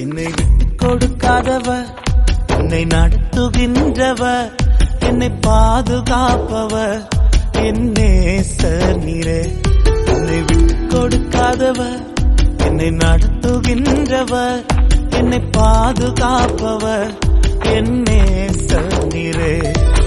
என்னை விட்டு கொடுக்காதவர் என்னை நடத்துகின்றவர் என்னை பாதுகாப்பவர். என்னே நீரே என்னை விட்டு கொடுக்காதவர் என்னை நடத்துகின்றவர் என்னை பாதுகாப்பவர். என்னே நீரே.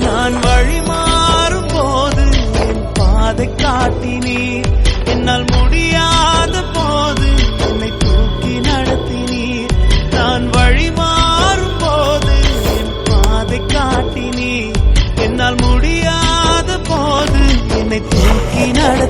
நான் வழி மாறும் போது என் பாதை காட்டினீர். என்னால் முடியாது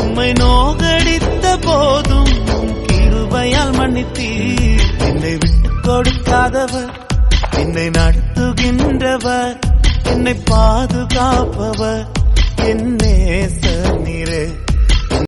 உம்மை நோகடித்த போதும் கிருபையால் மன்னித்தீர். என்னை விட்டு கொடுக்காதவர் என்னை நடத்துகின்றவர் என்னை பாதுகாப்பவர். என்னே நீரே.